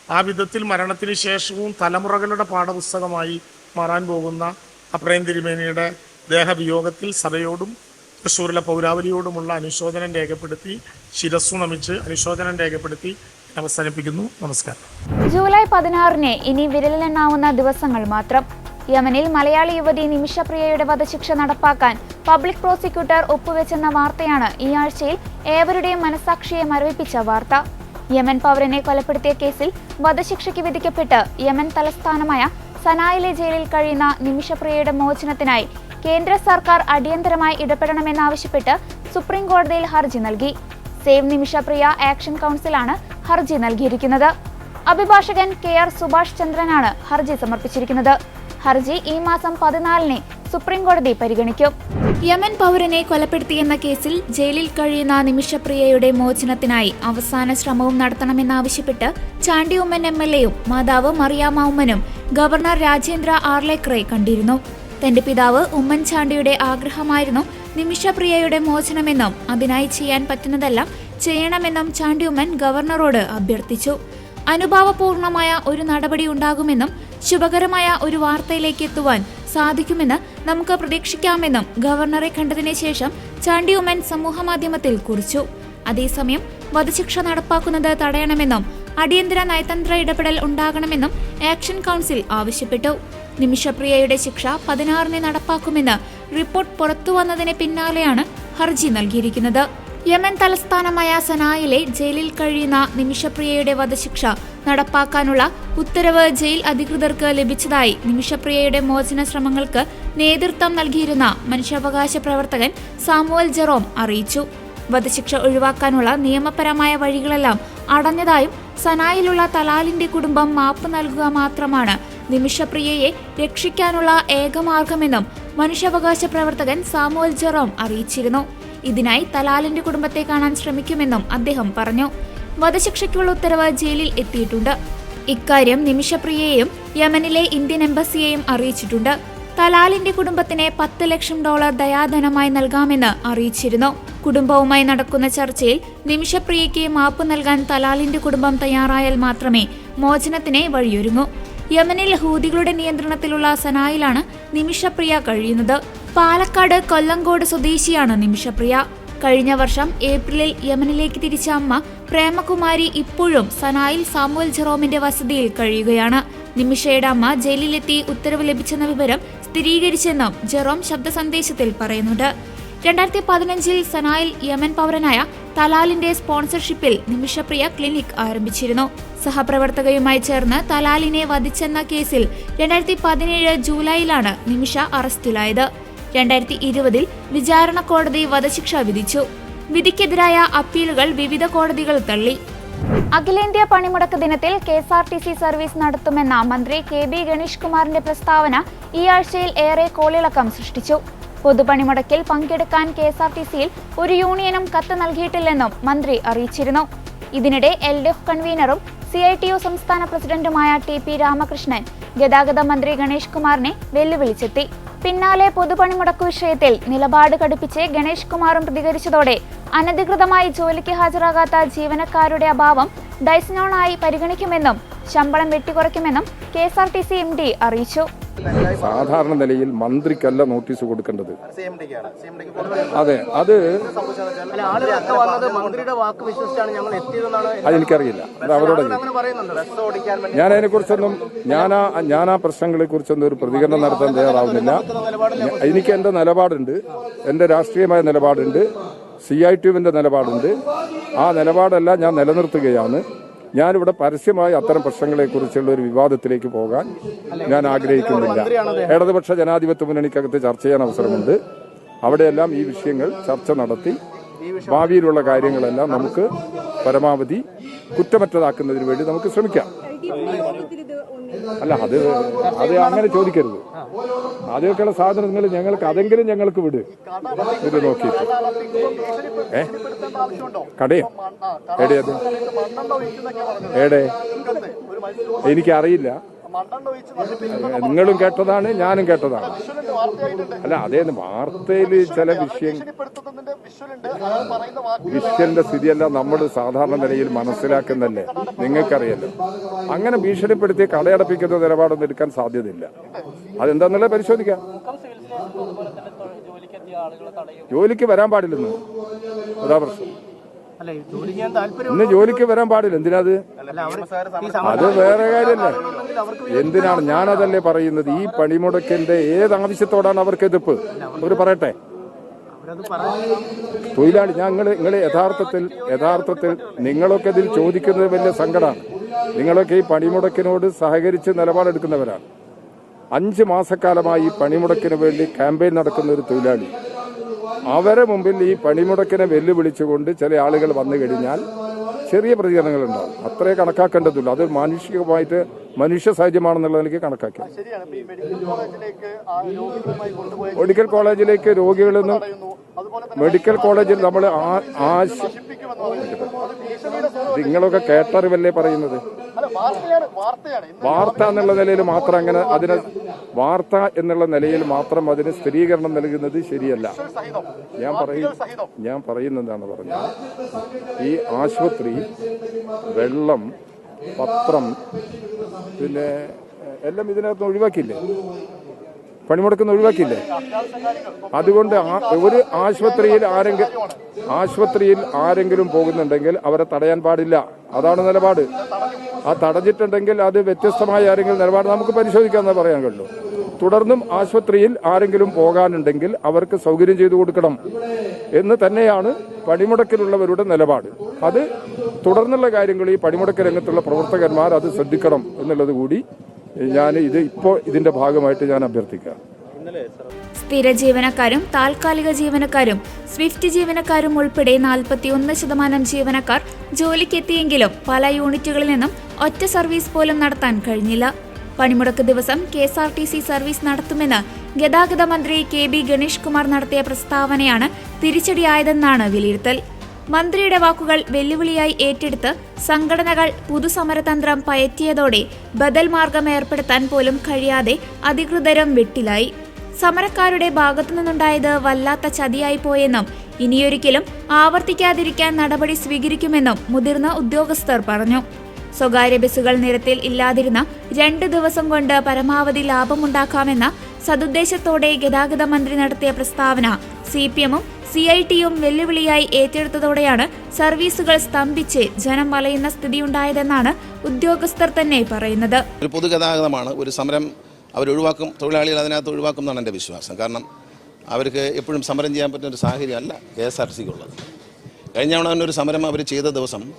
ആ വിധത്തിൽ മരണത്തിന് ശേഷവും തലമുറകളുടെ പാഠപുസ്തകമായി മാറാൻ പോകുന്ന അപ്രയം തിരുമേനിയുടെ ദേഹവിയോഗത്തിൽ സഭയോടും തൃശ്ശൂരിലെ പൗരാവലിയോടുമുള്ള അനുശോചനം രേഖപ്പെടുത്തി ശിരസ്സു നമിച്ച് അനുശോചനം രേഖപ്പെടുത്തി അവസാനിപ്പിക്കുന്നു. നമസ്കാരം. ജൂലൈ പതിനാറിന് ഇനി വിരലിലെണ്ണാവുന്ന ദിവസങ്ങൾ മാത്രം. യമനിൽ മലയാളി യുവതി നിമിഷപ്രിയയുടെ വധശിക്ഷ നടപ്പാക്കാൻ പബ്ലിക് പ്രോസിക്യൂട്ടർ ഒപ്പുവെച്ചെന്ന വാർത്തയാണ് ഈ ആഴ്ചയിൽ ഏവരുടെയും മനസാക്ഷിയെ മരവിപ്പിച്ച വാർത്ത. യമൻ പൗരനെ കൊലപ്പെടുത്തിയ കേസിൽ വധശിക്ഷയ്ക്ക് വിധിക്കപ്പെട്ട് യമൻ തലസ്ഥാനമായ സനായിലെ ജയിലിൽ കഴിയുന്ന നിമിഷപ്രിയയുടെ മോചനത്തിനായി കേന്ദ്ര സർക്കാർ അടിയന്തരമായി ഇടപെടണമെന്നാവശ്യപ്പെട്ട് സുപ്രീം കോടതിയിൽ ഹർജി നൽകി. സേവ് നിമിഷപ്രിയ ആക്ഷൻ കൗൺസിലാണ് ഹർജി നൽകിയിരിക്കുന്നത്. അഭിഭാഷകൻ കെ ആർ സുഭാഷ് ചന്ദ്രനാണ് ഹർജി സമർപ്പിച്ചിരിക്കുന്നത്. ഹർജി ഈ മാസം പതിനാലിന് സുപ്രീം കോടതി പരിഗണിക്കും. യമൻ പൗരനെ കൊലപ്പെടുത്തിയെന്ന കേസിൽ ജയിലിൽ കഴിയുന്ന നിമിഷപ്രിയയുടെ മോചനത്തിനായി അവസാന ശ്രമവും നടത്തണമെന്നാവശ്യപ്പെട്ട് ചാണ്ടി ഉമ്മൻ എം എൽ എയും മാതാവ് മറിയാമ്മ ഉമ്മനും ഗവർണർ രാജേന്ദ്ര ആർലേക്കറെ കണ്ടിരുന്നു. തന്റെ പിതാവ് ഉമ്മൻചാണ്ടിയുടെ ആഗ്രഹമായിരുന്നു നിമിഷപ്രിയയുടെ മോചനമെന്നും അതിനായി ചെയ്യാൻ പറ്റുന്നതെല്ലാം ചെയ്യണമെന്നും ചാണ്ടിയുമ്മൻ ഗവർണറോട് അഭ്യർത്ഥിച്ചു. അനുഭാവപൂർണമായ ഒരു നടപടി ഉണ്ടാകുമെന്നും ശുഭകരമായ ഒരു വാർത്തയിലേക്ക് എത്തുവാൻ സാധിക്കുമെന്ന് നമുക്ക് പ്രതീക്ഷിക്കാമെന്നും ഗവർണറെ കണ്ടതിന് ശേഷം ചാണ്ടി ഉമ്മൻ സമൂഹമാധ്യമത്തിൽ കുറിച്ചു. അതേസമയം വധശിക്ഷ നടപ്പാക്കുന്നത് തടയണമെന്നും അടിയന്തര നയതന്ത്ര ഇടപെടൽ ഉണ്ടാകണമെന്നും ആക്ഷൻ കൗൺസിൽ ആവശ്യപ്പെട്ടു. നിമിഷപ്രിയയുടെ ശിക്ഷ പതിനാറിന് നടപ്പാക്കുമെന്ന് റിപ്പോർട്ട് പുറത്തുവന്നതിന് പിന്നാലെയാണ് ഹർജി നൽകിയിരിക്കുന്നത്. യമൻ തലസ്ഥാനമായ സനായിലെ ജയിലിൽ കഴിയുന്ന നിമിഷപ്രിയയുടെ വധശിക്ഷ നടപ്പാക്കാനുള്ള ഉത്തരവ് ജയിൽ അധികൃതർക്ക് ലഭിച്ചതായി നിമിഷപ്രിയയുടെ മോചന ശ്രമങ്ങൾക്ക് നേതൃത്വം നൽകിയിരുന്ന മനുഷ്യാവകാശ പ്രവർത്തകൻ സാമുവൽ ജെറോം അറിയിച്ചു. വധശിക്ഷ ഒഴിവാക്കാനുള്ള നിയമപരമായ വഴികളെല്ലാം അടഞ്ഞതായും സനായിലുള്ള തലാലിന്റെ കുടുംബം മാപ്പ് നൽകുക മാത്രമാണ് നിമിഷപ്രിയയെ രക്ഷിക്കാനുള്ള ഏകമാർഗമെന്നും മനുഷ്യാവകാശ പ്രവർത്തകൻ സാമുവൽ ജെറോം അറിയിച്ചിരുന്നു. ഇതിനായി തലാലിന്റെ കുടുംബത്തെ കാണാൻ ശ്രമിക്കുമെന്നും അദ്ദേഹം പറഞ്ഞു. വധശിക്ഷയ്ക്കുള്ള ഉത്തരവ് ജയിലിൽ എത്തിയിട്ടുണ്ട്. ഇക്കാര്യം നിമിഷപ്രിയയെയും യമനിലെ ഇന്ത്യൻ എംബസിയെയും അറിയിച്ചിട്ടുണ്ട്. തലാലിന്റെ കുടുംബത്തിന് പത്ത് ലക്ഷം ഡോളർ ദയാധനമായി നൽകാമെന്ന് അറിയിച്ചിരുന്നു. കുടുംബവുമായി നടക്കുന്ന ചർച്ചയിൽ നിമിഷപ്രിയയ്ക്ക് മാപ്പ് നൽകാൻ തലാലിന്റെ കുടുംബം തയ്യാറായാൽ മാത്രമേ മോചനത്തിന് വഴിയൊരുങ്ങൂ. യമനിൽ ഹൂതികളുടെ നിയന്ത്രണത്തിലുള്ള സനായിലാണ് നിമിഷപ്രിയ കഴിയുന്നത്. പാലക്കാട് കൊല്ലങ്കോട് സ്വദേശിയാണ് നിമിഷപ്രിയ. കഴിഞ്ഞ വർഷം ഏപ്രിലിൽ യമനിലേക്ക് തിരിച്ച അമ്മ പ്രേമകുമാരി ഇപ്പോഴും സനായിൽ സാമുവൽ ജെറോമിന്റെ വസതിയിൽ കഴിയുകയാണ്. നിമിഷയുടെ അമ്മ ജയിലിലെത്തി ഉത്തരവ് ലഭിച്ചെന്ന വിവരം സ്ഥിരീകരിച്ചെന്നും ജെറോം ശബ്ദ സന്ദേശത്തിൽ പറയുന്നുണ്ട്. രണ്ടായിരത്തി പതിനഞ്ചിൽ സനായിൽ യമൻ പൗരനായ തലാലിന്റെ സ്പോൺസർഷിപ്പിൽ നിമിഷപ്രിയ ക്ലിനിക് ആരംഭിച്ചിരുന്നു. സഹപ്രവർത്തകയുമായി ചേർന്ന് തലാലിനെ വധിച്ചെന്ന കേസിൽ രണ്ടായിരത്തി പതിനേഴ് ജൂലൈയിലാണ് നിമിഷ അറസ്റ്റിലായത്. രണ്ടായിരത്തി ഇരുപതിൽ വിചാരണ കോടതി വധശിക്ഷ വിധിച്ചു. വിധിക്കെതിരായ അപ്പീലുകൾ വിവിധ കോടതികൾ തള്ളി. അഖിലേന്ത്യാ പണിമുടക്ക് ദിനത്തിൽ K S R T C service നടത്തുമെന്ന മന്ത്രി കെ ബി ഗണേഷ് കുമാറിന്റെ പ്രസ്താവന ഈ ആഴ്ചയിൽ ഏറെ കോളിളക്കം സൃഷ്ടിച്ചു. പൊതുപണിമുടക്കിൽ പങ്കെടുക്കാൻ കെ എസ് ആർ ടി സിയിൽ ഒരു യൂണിയനും കത്ത് നൽകിയിട്ടില്ലെന്നും മന്ത്രി അറിയിച്ചിരുന്നു. ഇതിനിടെ എൽ ഡി എഫ് കൺവീനറും സി ഐ ടി യു സംസ്ഥാന പ്രസിഡന്റുമായ ടി പി രാമകൃഷ്ണൻ ഗതാഗത മന്ത്രി ഗണേഷ് കുമാറിനെ വെല്ലുവിളിച്ചെത്തി. പിന്നാലെ പൊതുപണിമുടക്ക് വിഷയത്തിൽ നിലപാട് കടുപ്പിച്ച് ഗണേഷ് കുമാറും പ്രതികരിച്ചതോടെ അനധികൃതമായി ജോലിക്ക് ഹാജരാകാത്ത ജീവനക്കാരുടെ അഭാവം ഡൈസ്നോണായി പരിഗണിക്കുമെന്നും ശമ്പളം വെട്ടിക്കുറയ്ക്കുമെന്നും K S R T C M D അറിയിച്ചു. സാധാരണ നിലയിൽ മന്ത്രിക്കല്ല നോട്ടീസ് കൊടുക്കേണ്ടത്. അതെ അത് അതെനിക്കറിയില്ല അത് അവരോട് ഞാൻ അതിനെക്കുറിച്ചൊന്നും ഞാൻ ആ ഞാൻ ആ പ്രശ്നങ്ങളെ കുറിച്ചൊന്നും ഒരു പ്രതികരണം നടത്താൻ തയ്യാറാവുന്നില്ല. എനിക്ക് എന്റെ നിലപാടുണ്ട്. എന്റെ രാഷ്ട്രീയമായ നിലപാടുണ്ട്. C I ടിയുവിന്റെ നിലപാടുണ്ട്. ആ നിലപാടെല്ലാം ഞാൻ നിലനിർത്തുകയാണ്. ഞാനിവിടെ പരസ്യമായി അത്തരം പ്രശ്നങ്ങളെക്കുറിച്ചുള്ള ഒരു വിവാദത്തിലേക്ക് പോകാൻ ഞാൻ ആഗ്രഹിക്കുന്നില്ല. ഇടതുപക്ഷ ജനാധിപത്യ മുന്നണിക്കകത്ത് ചർച്ച ചെയ്യാൻ അവസരമുണ്ട്. അവിടെയെല്ലാം ഈ വിഷയങ്ങൾ ചർച്ച നടത്തി ഭാവിയിലുള്ള കാര്യങ്ങളെല്ലാം നമുക്ക് പരമാവധി കുറ്റമറ്റതാക്കുന്നതിന് വേണ്ടി നമുക്ക് ശ്രമിക്കാം. അല്ല അത് അത് അങ്ങനെ ചോദിക്കരുത് ആദ്യമൊക്കെയുള്ള സാധനങ്ങൾ ഞങ്ങൾക്ക് അതെങ്കിലും ഞങ്ങൾക്ക് വിട് ഇത് നോക്കിയിട്ട് ഏ കടയോ എടേ അത് എടേ എനിക്കറിയില്ല നിങ്ങളും കേട്ടതാണ് ഞാനും കേട്ടതാണ്. അല്ല അതേ വാർത്തയിൽ ചില വിഷയം വിഷയന്റെ സ്ഥിതിയല്ല നമ്മൾ സാധാരണ നിലയിൽ മനസ്സിലാക്കുന്നല്ലേ? നിങ്ങൾക്കറിയല്ലോ അങ്ങനെ ഭീഷണിപ്പെടുത്തി കടയടപ്പിക്കുന്ന നിലപാടൊന്നും എടുക്കാൻ സാധ്യതയില്ല. അതെന്താന്നുള്ളത് പരിശോധിക്കാം. ജോലിക്ക് വരാൻ പാടില്ലെന്ന്. അതാ പ്രശ്നം. ഇന്ന് ജോലിക്ക് വരാൻ പാടില്ല. എന്തിനാത് അവർ അത് വേറെ കാര്യമല്ലേ. എന്തിനാണ്? ഞാനതല്ലേ പറയുന്നത്. ഈ പണിമുടക്കിന്റെ ഏത് ആവശ്യത്തോടാണ് അവർക്ക് എതിർപ്പ്? അവർ പറയട്ടെ. തൊഴിലാളി ഞങ്ങൾ നിങ്ങൾ യഥാർത്ഥത്തിൽ യഥാർത്ഥത്തിൽ നിങ്ങളൊക്കെ ഇതിൽ ചോദിക്കുന്നത് വലിയ സങ്കടമാണ് നിങ്ങളൊക്കെ ഈ പണിമുടക്കിനോട് സഹകരിച്ച് നിലപാടെടുക്കുന്നവരാണ്. അഞ്ച് മാസക്കാലമായി ഈ പണിമുടക്കിന് വേണ്ടി ക്യാമ്പയിൻ നടക്കുന്ന ഒരു തൊഴിലാളി. അവരെ മുമ്പിൽ ഈ പണിമുടക്കിനെ വെല്ലുവിളിച്ചുകൊണ്ട് ചില ആളുകൾ വന്നു കഴിഞ്ഞാൽ ചെറിയ പ്രതികരണങ്ങളുണ്ടാവും. അത്രേ കണക്കാക്കേണ്ടതുള്ളൂ. അത് മാനുഷികമായിട്ട് മനുഷ്യ സാഹചര്യമാണെന്നുള്ള നിലയ്ക്ക് കണക്കാക്കി. മെഡിക്കൽ കോളേജിലേക്ക് രോഗികളിൽ നിന്ന് മെഡിക്കൽ കോളേജിൽ നമ്മൾ നിങ്ങളൊക്കെ കേട്ടറിവല്ലേ പറയുന്നത്? വാർത്ത എന്നുള്ള നിലയിൽ മാത്രം അങ്ങനെ അതിന് വാർത്ത എന്നുള്ള നിലയിൽ മാത്രം അതിന് സ്ഥിരീകരണം നൽകുന്നത് ശരിയല്ല. ഞാൻ പറയും ഞാൻ പറയുന്നതാണ് പറഞ്ഞത്. ഈ ആശുപത്രി വെള്ളം പത്രം പിന്നെ എല്ലാം ഇതിനകത്ത് ഒഴിവാക്കിയില്ലേ? പണിമുടക്കുന്ന ഒഴിവാക്കിയില്ലേ? അതുകൊണ്ട് ഒരു ആശുപത്രിയിൽ ആരെങ്കിലും ആശുപത്രിയിൽ ആരെങ്കിലും പോകുന്നുണ്ടെങ്കിൽ അവരെ തടയാൻ പാടില്ല. അതാണ് നിലപാട്. ആ തടഞ്ഞിട്ടുണ്ടെങ്കിൽ അത് വ്യത്യസ്തമായ ആരെങ്കിലും നിലപാട് നമുക്ക് പരിശോധിക്കാമെന്ന് പറയാൻ കഴിയുള്ളൂ തുടർന്നും ആശുപത്രിയിൽ ആരെങ്കിലും പോകാനുണ്ടെങ്കിൽ അവർക്ക് സൗകര്യം ചെയ്തു കൊടുക്കണം എന്ന് തന്നെയാണ് പണിമുടക്കിലുള്ളവരുടെ നിലപാട്. അത് തുടർന്നുള്ള കാര്യങ്ങൾ ഈ പണിമുടക്ക് രംഗത്തുള്ള പ്രവർത്തകന്മാർ അത് ശ്രദ്ധിക്കണം എന്നുള്ളത് കൂടി ഞാൻ ഇത് ഇപ്പോൾ ഇതിന്റെ ഭാഗമായിട്ട് ഞാൻ അഭ്യർത്ഥിക്കാം. സ്ഥിര ജീവനക്കാരും താൽക്കാലിക ജീവനക്കാരും സ്വിഫ്റ്റ് ജീവനക്കാരും ഉൾപ്പെടെ നാൽപ്പത്തിയൊന്ന് ശതമാനം ജീവനക്കാർ ജോലിക്കെത്തിയെങ്കിലും പല യൂണിറ്റുകളിൽ നിന്നും ഒറ്റ സർവീസ് പോലും നടത്താൻ കഴിഞ്ഞില്ല. പണിമുടക്ക് ദിവസം K S R T C service നടത്തുമെന്ന് ഗതാഗത മന്ത്രി കെ ബി ഗണേഷ് കുമാർ നടത്തിയ പ്രസ്താവനയാണ് തിരിച്ചടിയായതെന്നാണ് വിലയിരുത്തൽ. മന്ത്രിയുടെ വാക്കുകൾ വെല്ലുവിളിയായി ഏറ്റെടുത്ത് സംഘടനകൾ പുതുസമരതന്ത്രം പയറ്റിയതോടെ ബദൽ മാർഗം ഏർപ്പെടുത്താൻ പോലും കഴിയാതെ അധികൃതരും വെട്ടിലായി. സമരക്കാരുടെ ഭാഗത്തുനിന്നുണ്ടായത് വല്ലാത്ത ചതിയായി പോയെന്നും ഇനിയൊരിക്കലും ആവർത്തിക്കാതിരിക്കാൻ നടപടി സ്വീകരിക്കുമെന്നും മുതിർന്ന ഉദ്യോഗസ്ഥർ പറഞ്ഞു. സ്വകാര്യ ബസ്സുകൾ നിരത്തിൽ ഇല്ലാതിരുന്ന രണ്ട് ദിവസം കൊണ്ട് പരമാവധി ലാഭമുണ്ടാക്കാമെന്ന സതുദ്ദേശത്തോടെ ഗതാഗത മന്ത്രി നടത്തിയ പ്രസ്താവന സി പി എമ്മും സി ഐ ടിയും വെല്ലുവിളിയായി ഏറ്റെടുത്തതോടെയാണ് സർവീസുകൾ സ്തംഭിച്ച് ജനം വലയുന്ന സ്ഥിതിയുണ്ടായതെന്നാണ് ഉദ്യോഗസ്ഥർ തന്നെ പറയുന്നത്. ഒരു പൊതുഗതാഗതമാണ് ഒരു സമരം അവർ ഒഴിവാക്കും തൊഴിലാളികൾ അതിനകത്ത് ഒഴിവാക്കും എന്നാണ് എന്റെ വിശ്വാസം. കാരണം അവർക്ക് എപ്പോഴും സമരം ചെയ്യാൻ പറ്റുന്ന ഒരു സാഹചര്യമല്ല കെ എസ് ആർ സിക്കുള്ളത്. കഴിഞ്ഞ തവണ ഒരു സമരം അവർ ചെയ്ത ദിവസം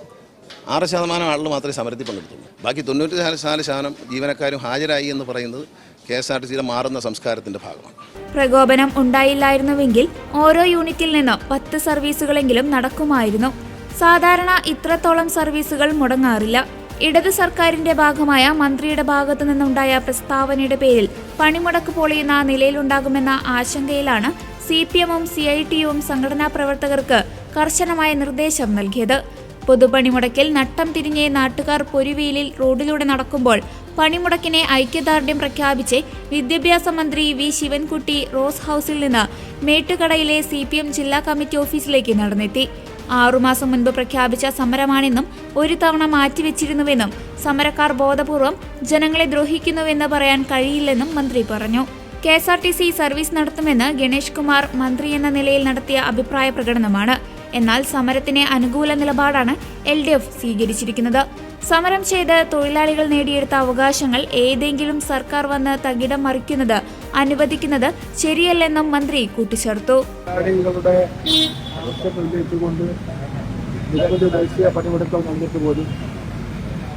ആറ് ശതമാനം ആളുകൾ മാത്രമേ സമരത്തിൽ പങ്കെടുത്തുള്ളൂ. ബാക്കി തൊണ്ണൂറ്റി നാല് ശതമാനം ജീവനക്കാരും ഹാജരായി എന്ന് പറയുന്നത് കെ എസ് ആർ ടി സിയുടെ മാറുന്ന സംസ്കാരത്തിന്റെ ഭാഗമാണ്. പ്രകോപനം ഉണ്ടായില്ലായിരുന്നുവെങ്കിൽ ഓരോ യൂണിറ്റിൽ നിന്നും പത്ത് സർവീസുകളെങ്കിലും നടക്കുമായിരുന്നു. സാധാരണ ഇത്രത്തോളം സർവീസുകൾ മുടങ്ങാറില്ല. ഇടത് സർക്കാരിന്റെ ഭാഗമായ മന്ത്രിയുടെ ഭാഗത്തു നിന്നുണ്ടായ പ്രസ്താവനയുടെ പേരിൽ പണിമുടക്ക് പൊളിയുന്ന നിലയിലുണ്ടാകുമെന്ന ആശങ്കയിലാണ് സി പി എമ്മും സി ഐ ടിയുവും സംഘടനാ പ്രവർത്തകർക്ക് കർശനമായ നിർദ്ദേശം നൽകിയത്. പൊതുപണിമുടക്കിൽ നട്ടം തിരിഞ്ഞ് നാട്ടുകാർ പൊരുവീലിൽ റോഡിലൂടെ നടക്കുമ്പോൾ പണിമുടക്കിനെ ഐക്യദാർഢ്യം പ്രഖ്യാപിച്ച് വിദ്യാഭ്യാസ മന്ത്രി വി ശിവൻകുട്ടി റോസ് ഹൌസിൽ നിന്ന് മേട്ടുകടയിലെ സി ജില്ലാ കമ്മിറ്റി ഓഫീസിലേക്ക് നടന്നെത്തി. ആറുമാസം മുൻപ് പ്രഖ്യാപിച്ച സമരമാണെന്നും ഒരു തവണ മാറ്റിവെച്ചിരുന്നുവെന്നും സമരക്കാർ ബോധപൂർവം ജനങ്ങളെ ദ്രോഹിക്കുന്നുവെന്ന് പറയാൻ കഴിയില്ലെന്നും മന്ത്രി പറഞ്ഞു. K S R T C service നടത്തുമെന്ന് ഗണേഷ് കുമാർ മന്ത്രി എന്ന നിലയിൽ നടത്തിയ അഭിപ്രായ പ്രകടനമാണ്. എന്നാൽ സമരത്തിന് അനുകൂല നിലപാടാണ് എൽ ഡി എഫ് സ്വീകരിച്ചിരിക്കുന്നത്. സമരം ചെയ്ത് തൊഴിലാളികൾ നേടിയെടുത്ത അവകാശങ്ങൾ ഏതെങ്കിലും സർക്കാർ വന്ന് തകിടം മറിക്കുന്നത് അനുവദിക്കുന്നത് ശരിയല്ലെന്നും മന്ത്രി കൂട്ടിച്ചേർത്തു. നിരവധി ദേശീയ പണിമുടക്കം വന്നിട്ട് പോലും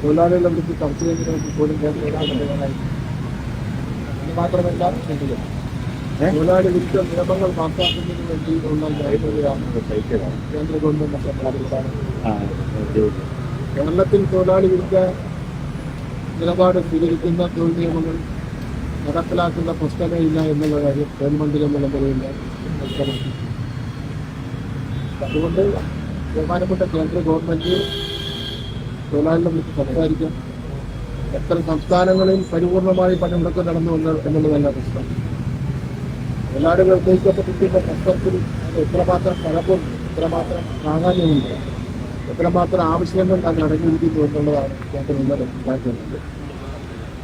തൊഴിലാളികളെ വിളിച്ച് ചർച്ച ചെയ്യുന്നതിന് പോലും കേന്ദ്ര അത് മാത്രമല്ല തൊഴിലാളി വിരുദ്ധ നിയമങ്ങൾ പാസാക്കുന്നതിന് വേണ്ടിയിട്ടുള്ള ജാഗ്രതയാണ് കേന്ദ്ര ഗവൺമെന്റ് കേരളത്തിൽ തൊഴിലാളി വിരുദ്ധ നിലപാട് സ്വീകരിക്കുന്ന തൊഴിൽ നിയമങ്ങൾ നടപ്പിലാക്കുന്ന പ്രശ്നമേയില്ല എന്നുള്ള കാര്യം ഗവൺമെന്റിൽ എന്നുള്ള നിലയിൽ വ്യക്തമാക്കി. അതുകൊണ്ട് ബഹുമാനപ്പെട്ട കേന്ദ്ര ഗവൺമെന്റ് തൊഴിലാളികളെ വിളിച്ച് സംസാരിക്കാം. എത്ര സംസ്ഥാനങ്ങളിൽ പരിപൂർണമായി പണിമുടക്കം നടന്നു എന്ന് എന്നുള്ളതല്ല പ്രശ്നം. തൊഴിലാളികൾ ഉദ്ദേശിക്കപ്പെട്ടിട്ടുള്ള പ്രശ്നത്തിൽ എത്രമാത്രം പലപ്പോൾ എത്രമാത്രം പ്രാധാന്യമുണ്ട് എത്രമാത്രം ആവശ്യങ്ങൾ അത് അടങ്ങിയിരിക്കുന്നു എന്നുള്ളതാണ് കേന്ദ്രം മനസ്സിലാക്കുന്നത്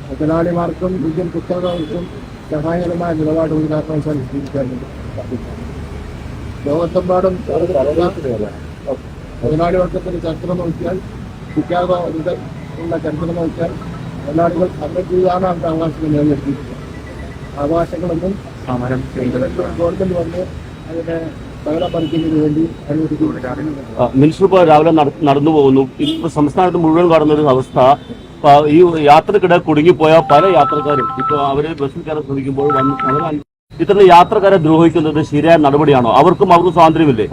മുതലാളിമാർക്കും ഇന്ത്യൻ പുസ്തകങ്ങൾക്കും സഹായകരമായ നിലപാട് ഒരു വേണ്ടി സാധിക്കും ലോകത്തെമ്പാടും മുതലാളി വർഗത്തിന്റെ ചരിത്രം നോക്കിയാൽ ചിക്കാഗോ ഉള്ള ചരിത്രം നോക്കിയാൽ മുതലാളികൾ ചെയ്യാനാണ് അവരുടെ അവകാശങ്ങൾ നേടിയെടുത്തിരിക്കുന്നത് അവകാശങ്ങളൊന്നും ഗവൺമെന്റ് വന്ന് അതിനെ മിനിസ്റ്റർ ഇപ്പോൾ രാവിലെ നടന്നു പോകുന്നു. ഇപ്പൊ സംസ്ഥാനത്ത് മുഴുവൻ കാണുന്ന ഒരു അവസ്ഥ ഈ യാത്രക്കിടെ കുടുങ്ങിപ്പോയ പല യാത്രക്കാരും. ഇപ്പൊ അവരെ ബസ്സിൽ കയറാൻ ശ്രമിക്കുമ്പോൾ വന്ന് അവർ ഇത്തരം യാത്രക്കാരെ ദ്രോഹിക്കുന്നത് ശരിയായ നടപടിയാണോ? അവർക്കും അവർക്ക് സ്വാതന്ത്ര്യമില്ലേ?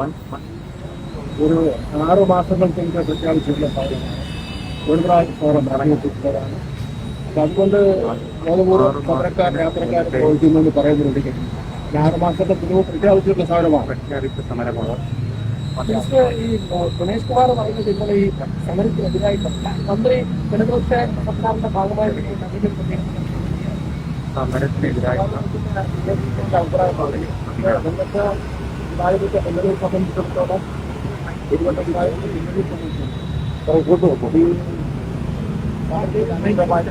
ഒരു ആറു മാസങ്ങൾക്ക് പ്രഖ്യാപിച്ചിട്ടുള്ള കാര്യമാണ്. തൊഴിലാളി ഫോറം ഇറങ്ങിയിട്ടുള്ളതാണ് അതുകൊണ്ട് ബോധപൂർവം സമരക്കാർ യാത്രക്കാർ പ്രവർത്തിക്കുമെന്ന് പറയുന്നുണ്ട് ഈ ആറ് മാസത്തെ മുമ്പ് പ്രഖ്യാപിച്ചിട്ടുള്ള സമരമാണ്. പ്രഖ്യാപിച്ച സമരമാണ് ഈ ഗണേഷ് കുമാർ പറയുന്നത് ഇന്നലെ ഈ സമരത്തിനെതിരായിട്ടല്ല മന്ത്രി ഇടതുപക്ഷ സർക്കാരിന്റെ ഭാഗമായിട്ട് സമരത്തിനെതിരായിട്ടുള്ള അഭിപ്രായമാണ് ഇന്നത്തെ ഉണ്ടായതൊക്കെ എല്ലാവരെയും സംബന്ധിച്ചിടത്തോളം ഒരുവട്ടം ഉണ്ടായത് പിന്നീട് സംബന്ധിച്ചു ഈ പാർട്ടി അനൈകമായിട്ട്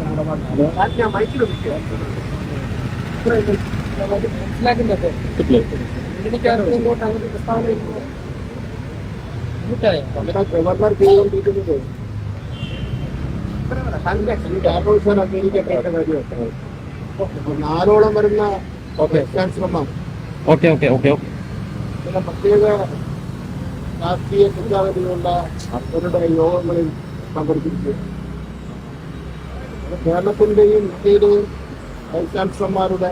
ഇങ്ങോട്ട് പ്രസ്താവന ചെയ്തുകൊണ്ടിരിക്കുന്നത് അംഗീകരിക്കപ്പെട്ട കാര്യമാണ് അപ്പൊ നാലോളം വരുന്ന ചാൻസലർമാർ ഓക്കെ ഓക്കെ ഓക്കെ. ചില പ്രത്യേക രാഷ്ട്രീയ ചിന്താഗതികളുള്ള അവരുടെ യോഗങ്ങളിൽ പങ്കെടുത്തിരിക്കുക കേരളത്തിന്റെയും ഇന്ത്യയിലെയും വൈസ് ചാൻസലർമാരുടെ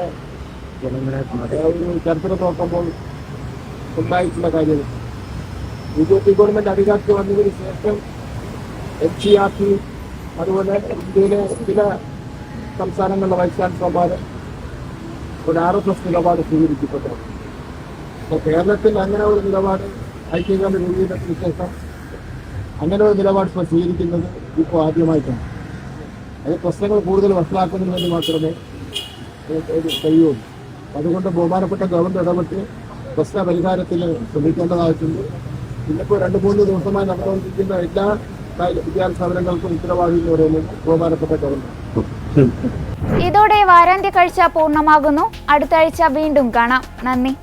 ഒരു ചരിത്രം നോക്കുമ്പോൾ ഉണ്ടായിട്ടുള്ള കാര്യം. ബി ജെ പി ഗവൺമെന്റ് അധികാരത്തിൽ വന്നതിന് ശേഷം എൻ സി ആർ ടി അതുപോലെ ഇന്ത്യയിലെ ചില സംസ്ഥാനങ്ങളിലെ വൈസ് ചാൻസലർമാർ ഒരു ആർ എസ് എസ് നിലപാട് സ്വീകരിക്കപ്പെട്ടു. അപ്പോൾ കേരളത്തിൽ അങ്ങനെ ഒരു നിലപാട് ഐക്യകേന്ദ്ര രൂപീകരണത്തിന് ശേഷം അങ്ങനെ ഒരു നിലപാട് ഇപ്പോൾ സ്വീകരിക്കുന്നത് ഇപ്പോൾ ആദ്യമായിട്ടാണ്. അത് പ്രശ്നങ്ങൾ കൂടുതൽ വഷളാക്കുന്നതിന് വേണ്ടി മാത്രമേ കഴിയുള്ളൂ അതുകൊണ്ട് ബഹുമാനപ്പെട്ട ഗവൺമെന്റ് ഇടപെട്ട് പ്രശ്ന പരിഹാരത്തിന് ശ്രമിക്കേണ്ടതായിട്ടുണ്ട്. ഇന്നിപ്പോൾ രണ്ട് മൂന്ന് ദിവസമായി നടന്നുകൊണ്ടിരിക്കുന്ന എല്ലാ വിദ്യാർത്ഥി സ്ഥാപനങ്ങൾക്കും ഉത്തരവാദി എന്ന് പറയുന്നത് ബഹുമാനപ്പെട്ട ഗവൺമെന്റ് ഇതോടെ വാരാന്ത്യ കാഴ്ച പൂർണമാകുന്നു. അടുത്ത ആഴ്ച വീണ്ടും കാണാം. നന്ദി.